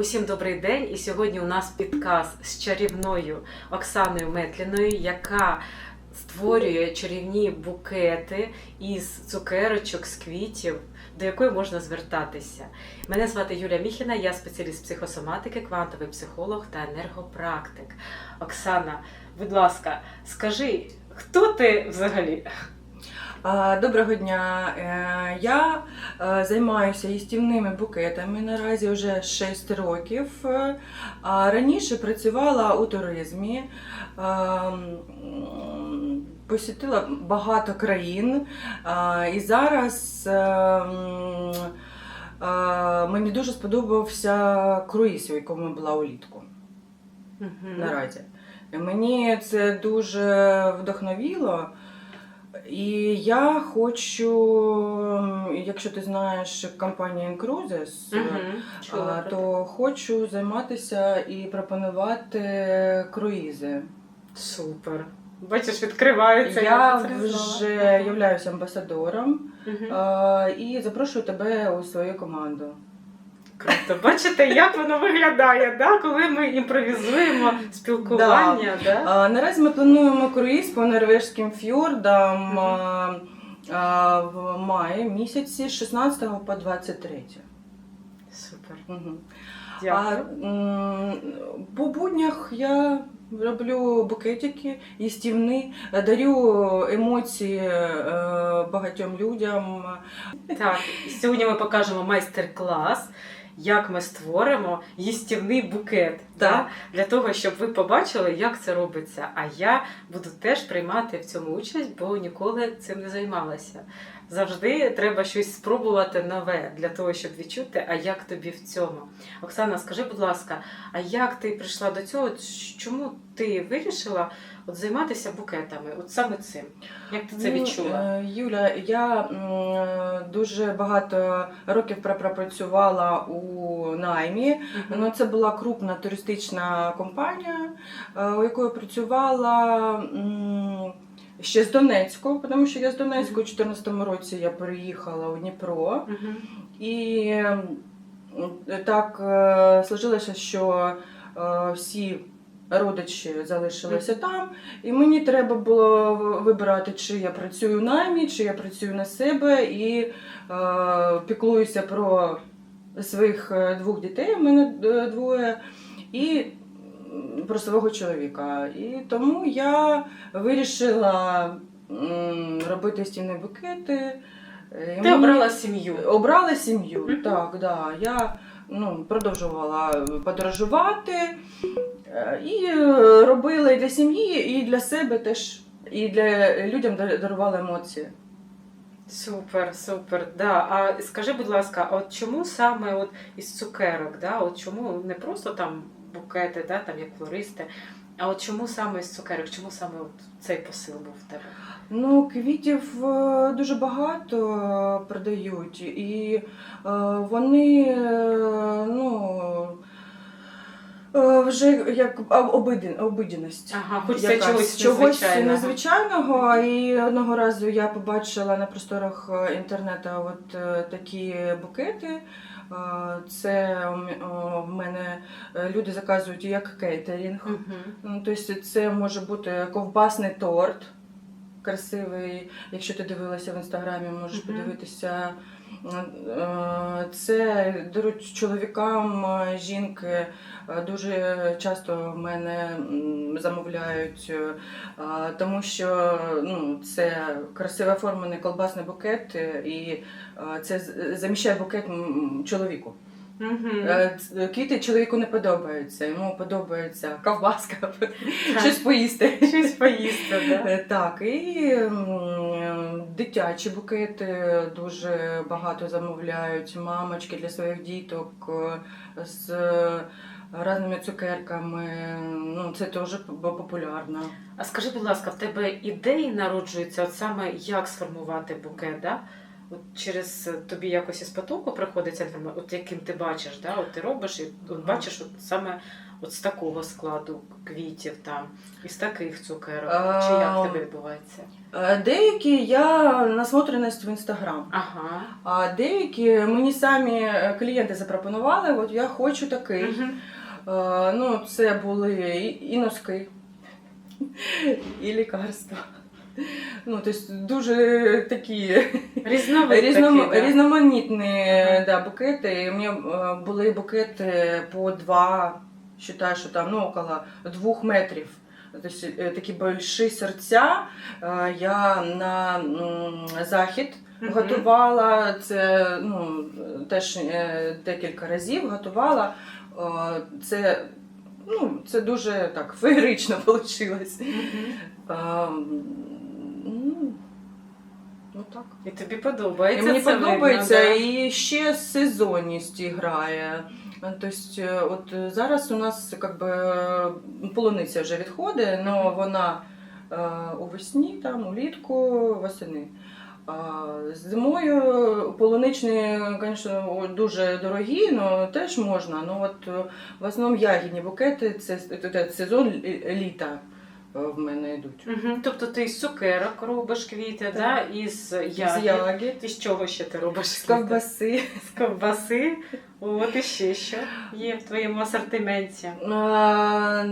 Усім добрий день! І сьогодні у нас підказ з чарівною Оксаною Метліною, яка створює чарівні букети із цукерочок, з квітів, до якої можна звертатися. Мене звати Юлія Міхіна, я спеціаліст психосоматики, квантовий психолог та енергопрактик. Оксана, будь ласка, скажи, хто ти взагалі? Доброго дня. Е, Я е, займаюся їстівними букетами наразі вже 6 років. Е, раніше працювала у туризмі, посітила багато країн. І зараз мені дуже сподобався круїз, у якому я була улітку Мгм. наразі. Мені це дуже вдохновіло. І я хочу, якщо ти знаєш компанію Cruises, а, то хочу займатися і пропонувати круїзи. Супер. Бачиш, відкриваються. Я вже являюся амбасадором а, і запрошую тебе у свою команду. Круто. Бачите, як воно виглядає, да? коли ми імпровізуємо спілкування. Да. А, Наразі ми плануємо круїз по норвежським фьордам а, а, в маї місяці з 16 по 23. Супер. А м, по буднях я роблю букетики, їстівні, дарю емоції е, багатьом людям. Так, сьогодні ми покажемо майстер-клас. Як ми створимо їстівний букет да? Для того, щоб ви побачили, як це робиться. А я буду теж приймати в цьому участь, бо ніколи цим не займалася. Завжди треба щось спробувати нове для того, щоб відчути, а як тобі в цьому. Оксана, скажи, будь ласка, а як ти прийшла до цього? Чому ти вирішила от займатися букетами? От саме цим? Як ти це Ну, відчула? е, Юля, я дуже багато років пропрацювала у наймі. Ну, це була крупна туристична компанія, е, у якої працювала ще з Донецьку, тому що я з Донецьку у 2014 році я переїхала у Дніпро. І так е, сложилося, що е, всі родичі залишилися там, і мені треба було вибирати, чи я працюю в наймі, чи я працюю на себе. І е, піклуюся про своїх е, двох дітей, у мене е, двоє, і про свого чоловіка. І тому я вирішила робити стіни букети. Е, Ти мені- обрала сім'ю. Обрала сім'ю, Мгм. так, да. Я ну, продовжувала подорожувати е, і е, робила і для сім'ї, і для себе теж, і для людям дарувала емоції. Супер, супер. Да. А скажи, будь ласка, от чому саме от із цукерок? Да? От чому не просто там букети, да, там як флористи, а от чому саме із цукерок? Чому саме от цей посил був в тебе? Ну, квітів е, дуже багато е, продають, і е, вони ну, вже як об- обиден- Ага, хочеться Якась чогось чогось незвичайного. незвичайного. І одного разу я побачила на просторах інтернету от такі букети. Це в мене е, люди заказують як кейтерінг. Ну, тобто це може бути ковбасний торт. Красивий, якщо ти дивилася в інстаграмі, можеш Мгм. подивитися. Це даруть чоловікам, е, жінки е, дуже часто мене замовляють, е, тому що ну, це красиво оформлений колбасний букет, і це заміщає букет чоловіку. Е, Квіти чоловіку не подобаються, йому подобається ковбаска, Так. щось поїсти. Щось поїсти, да? Е, Так, і дитячі букети дуже багато замовляють, мамочки для своїх діток з різними цукерками. Ну, це теж популярно. А скажи, будь ласка, в тебе ідеї народжуються от саме як сформувати букет, да? От через е, тобі якось із потоку приходиться інформація, от яким ти бачиш, да? от ти робиш і от бачиш от саме от з такого складу квітів там, із таких цукерок. А, Чи як в тебе відбувається? Е, Деякі я насмотреність в інстаграм. Ага. А деякі мені самі е, клієнти запропонували, от я хочу такий. Е, Ну, це були і носки, і лікарства. Ну, тобто дуже такі різном, такий, да? різноманітні Ага. да, букети. У мене були букети по два, считаю, що там ну, около двох метрів. Тобто такі больші серця. Е, Я на захід Мгм. готувала це ну, теж е, декілька разів готувала. Це, ну, це дуже так феєрично вийшло. Мгм. Ну, ну так. І тобі І подобається. мені це подобається, видно, да? і ще сезонність грає. Тобто, от зараз у нас как би, е, полуниця вже відходить, але вона е, у весні, там, улітку, восени. А зимою полуничні, звісно, дуже дорогі, але теж можна. Ну, от, в основному ягідні букети це, це сезон лі- літа в мене йдуть. Мгм. Тобто ти з цукерок робиш квіти, да? із З ягід. І з чого ще ти робиш? з квіти? ковбаси. З ковбаси. От і ще що є в твоєму асортименті. А,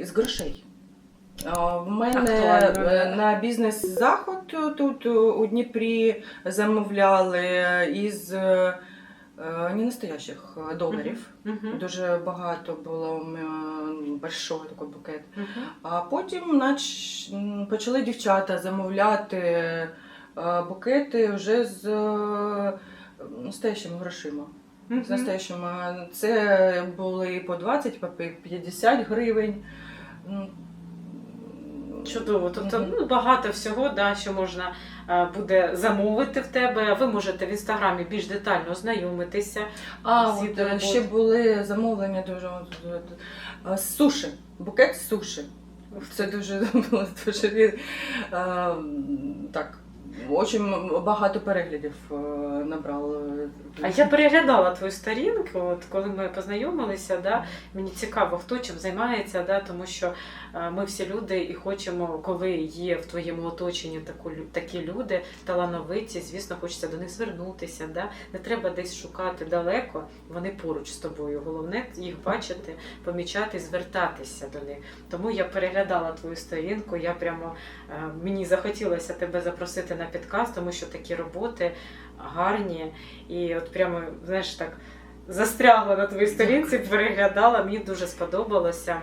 З грошей. В мене Актуально, е, на бізнес-заход тут у Дніпрі замовляли із е, е, не настоящих доларів. Мгм. Дуже багато було м, такий букет. Мгм. А потім нач... почали дівчата замовляти е, букети вже з е, настоящими грошима. З Мгм. настоящими. Це були по 20, по 50 гривень. Чудово. Тобто ну, багато всього, да, що можна е, буде замовити в тебе. Ви можете в інстаграмі більш детально ознайомитися. А, Всі от, е, роботи. ще були замовлення дуже а, з суші. Букет суші. Це дуже було дуже е, так. Дуже багато переглядів е. А я переглядала твою сторінку, от коли ми познайомилися, да, мені цікаво, хто чим займається, да, тому що е, ми всі люди і хочемо, коли є в твоєму оточенні таку, такі люди, талановиті, звісно, хочеться до них звернутися. Да? Не треба десь шукати далеко, вони поруч з тобою. Головне їх бачити, помічати, звертатися до них. Тому я переглядала твою сторінку, я прямо е, мені захотілося тебе запросити на підкаст, тому що такі роботи гарні. І от прямо, знаєш, так застрягла на твоїй сторінці, переглядала, мені дуже сподобалося.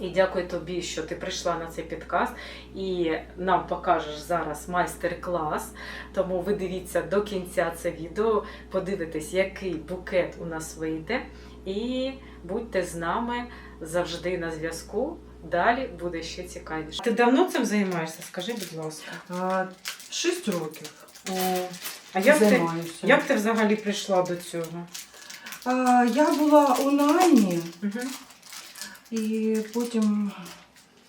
І дякую тобі, що ти прийшла на цей підкаст і нам покажеш зараз майстер-клас. Тому ви дивіться до кінця це відео, подивитесь, який букет у нас вийде. І будьте з нами завжди на зв'язку. Далі буде ще цікавіше. Ти давно цим займаєшся? Скажи, будь ласка. Шість років. А як ти, займаюся. як ти взагалі прийшла до цього? А, я була у наймі Угу. і потім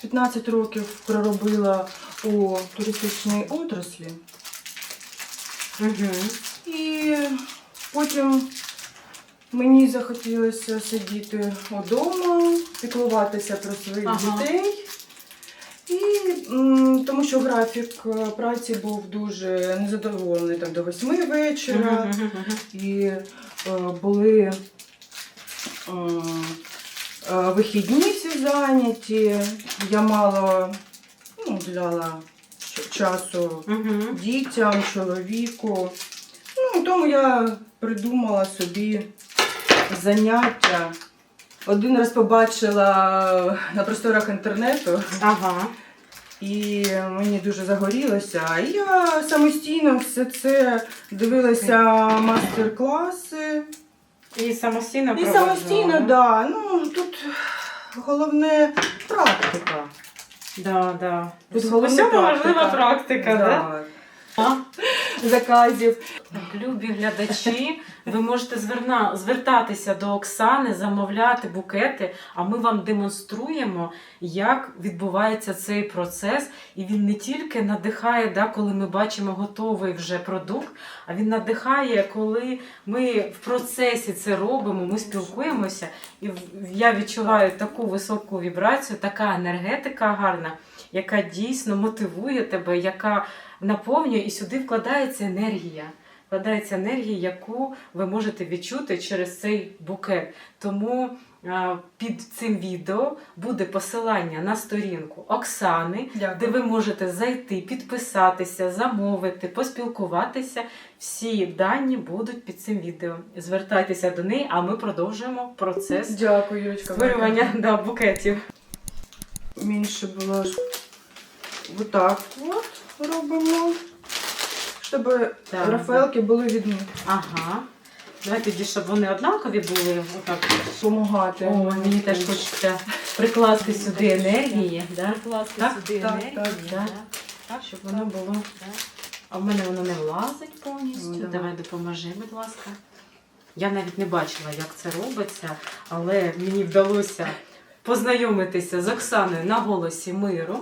15 років проробила у туристичній отраслі. Угу. І потім мені захотілося сидіти вдома, піклуватися про своїх Ага. дітей. Тому що графік е, праці був дуже незадоволений так до восьми вечора. І е, були е, вихідні всі зайняті. Я мало ну, уделяла часу дітям, чоловіку. Ну, тому я придумала собі заняття. Один раз побачила на просторах інтернету, Ага. І мені дуже загорілося. І я самостійно все це дивилася мастер-класи. І самостійно І самостійно, так. Да. Ну, тут головне практика. Да, да. Тут У всьому важлива практика, да? Да. Заказів. Так, любі глядачі, ви можете зверна, звертатися до Оксани, замовляти букети, а ми вам демонструємо, як відбувається цей процес. І він не тільки надихає, да, коли ми бачимо готовий вже продукт, а він надихає, коли ми в процесі це робимо, ми спілкуємося, і я відчуваю таку високу вібрацію, така енергетика гарна, яка дійсно мотивує тебе, яка наповнює і сюди вкладається енергія. Вкладається енергія, яку ви можете відчути через цей букет. Тому під цим відео буде посилання на сторінку Оксани, де ви можете зайти, підписатися, замовити, поспілкуватися. Всі дані будуть під цим відео. Звертайтеся до неї, а ми продовжуємо процес Дякую, створювання да, букетів. Менше було ж. Отак от робимо. Щоб Так. рафаелки були видні. Ага. Давай тоді, щоб вони однакові були. Отак. Помагати. О, мені теж хочеться прикласти сюди енергії. Да? Прикласти Так, сюди так, енергію. так, да. Так, Щоб воно було. А в мене воно не влазить повністю. Ну, давай. давай допоможи, будь ласка. Я навіть не бачила, як це робиться, але мені вдалося познайомитися з Оксаною на голосі миру,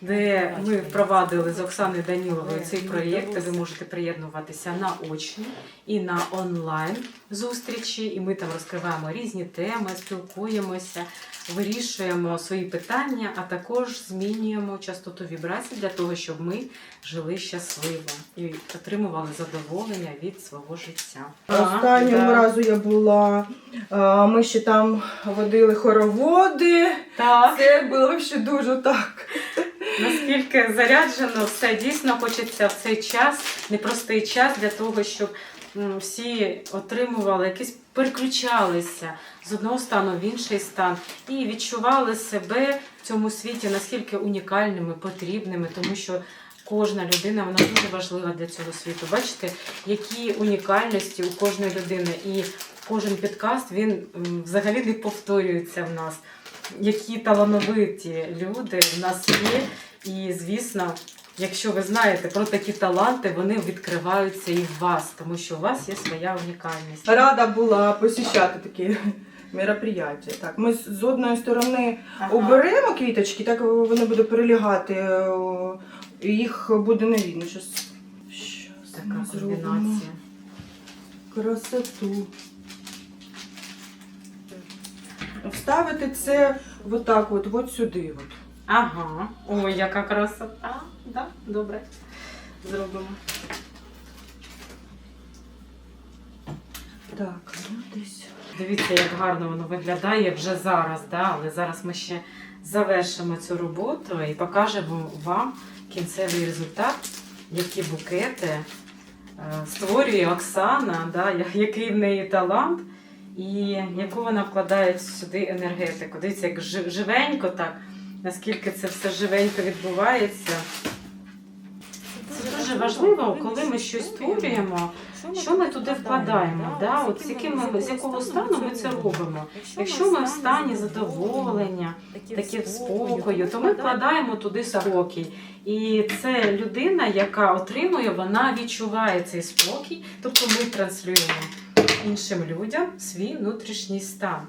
де ми впровадили з Оксаною Даніловою цей проєкт. Ви можете приєднуватися на очні і на онлайн зустрічі. І ми там розкриваємо різні теми, спілкуємося, вирішуємо свої питання, а також змінюємо частоту вібрацій для того, щоб ми жили щасливо і отримували задоволення від свого життя. Останнього да. разу я була, ми ще там водили хороводи. Так. Це було ще дуже так. Наскільки заряджено, все дійсно хочеться в цей час, непростий час для того, щоб всі отримували якісь переключалися з одного стану в інший стан і відчували себе в цьому світі наскільки унікальними, потрібними, тому що. Кожна людина вона дуже важлива для цього світу. Бачите, які унікальності у кожної людини, і кожен підкаст він взагалі не повторюється в нас. Які талановиті люди в нас є, і звісно, якщо ви знаєте про такі таланти, вони відкриваються і в вас, тому що у вас є своя унікальність. Рада була посіщати такі мероприятия. Так, ми з одної сторони Ага. оберемо квіточки, так вони будуть перелягати, і їх буде не видно. Щас Така комбінація. красоту. Вставити це отак от, от сюди. От. Ага. Ой, яка красота. Да? Добре. Зробимо. Так, ну десь. Дивіться, як гарно воно виглядає вже зараз, да? але зараз ми ще завершимо цю роботу і покажемо вам кінцевий результат, які букети е, створює Оксана, да? який в неї талант, і яку вона вкладає сюди енергетику. Дивіться, як живенько так, наскільки це все живенько відбувається. Це дуже важливо, коли ми щось створюємо. Що ми туди вкладаємо? Да? От з, яким ми, з якого стану ми це робимо? Якщо ми в стані задоволення, таке в спокою, то ми вкладаємо туди спокій. І це людина, яка отримує, вона відчуває цей спокій, тобто ми транслюємо іншим людям свій внутрішній стан.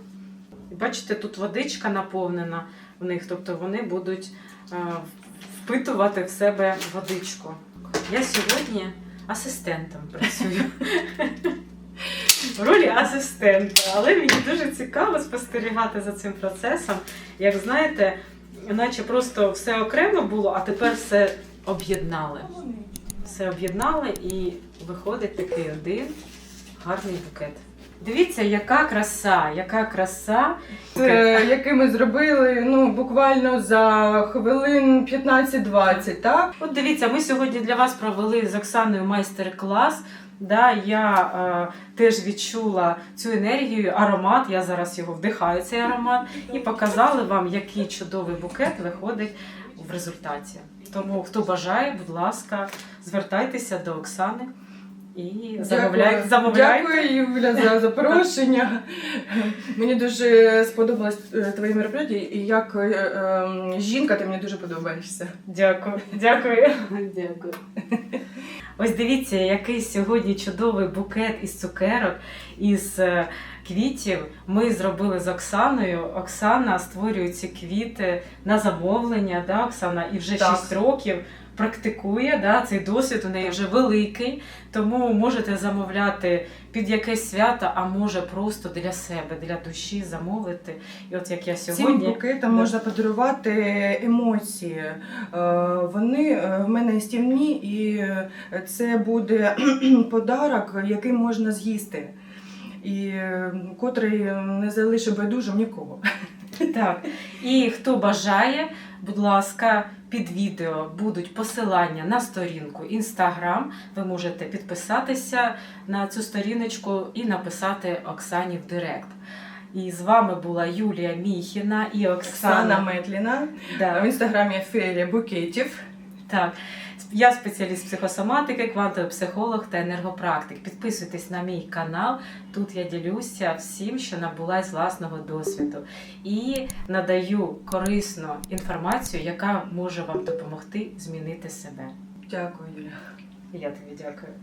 Бачите, тут водичка наповнена в них, тобто вони будуть е, впитувати в себе водичку. Я сьогодні асистентом працюю. В ролі асистента, але мені дуже цікаво спостерігати за цим процесом. Як знаєте, наче просто все окремо було, а тепер все об'єднали. Все об'єднали і виходить такий один гарний букет. Дивіться, яка краса, яка краса. Це, який ми зробили ну, буквально за хвилин 15-20, так? От дивіться, ми сьогодні для вас провели з Оксаною майстер-клас. Да, я е, теж відчула цю енергію, аромат. Я зараз його вдихаю, цей аромат, і показали вам, який чудовий букет виходить в результаті. Тому, хто бажає, будь ласка, звертайтеся до Оксани і замовляйте. Дякую, замовляйте. Дякую, Юля, за запрошення. Мені дуже сподобалось е, твоє мероприятие, і як е, е, жінка ти мені дуже подобаєшся. Дякую, дякую. Дякую. Ось дивіться, який сьогодні чудовий букет із цукерок, із е, квітів. Ми зробили з Оксаною. Оксана створює ці квіти на замовлення. Да, Оксана, і вже Так. 6 років практикує. Да, цей досвід у неї вже великий. Тому можете замовляти під якесь свято, а може просто для себе, для душі замовити. І от як я Цим сьогодні. букетом Да. можна подарувати емоції. Е, Вони е, в мене стімні, і е, це буде подарок, який можна з'їсти. І е, котрий не залишить байдужим нікого. Так. І хто бажає, будь ласка, під відео будуть посилання на сторінку Instagram. Ви можете підписатися на цю сторіночку і написати Оксані в Директ. І з вами була Юлія Міхіна і Оксана. Оксана Метліна Да. в інстаграмі ферія букетів. Так. Я спеціаліст психосоматики, квантовий психолог та енергопрактик. Підписуйтесь на мій канал. Тут я ділюся всім, що набула з власного досвіду, і надаю корисну інформацію, яка може вам допомогти змінити себе. Дякую, Юля. Я тобі дякую.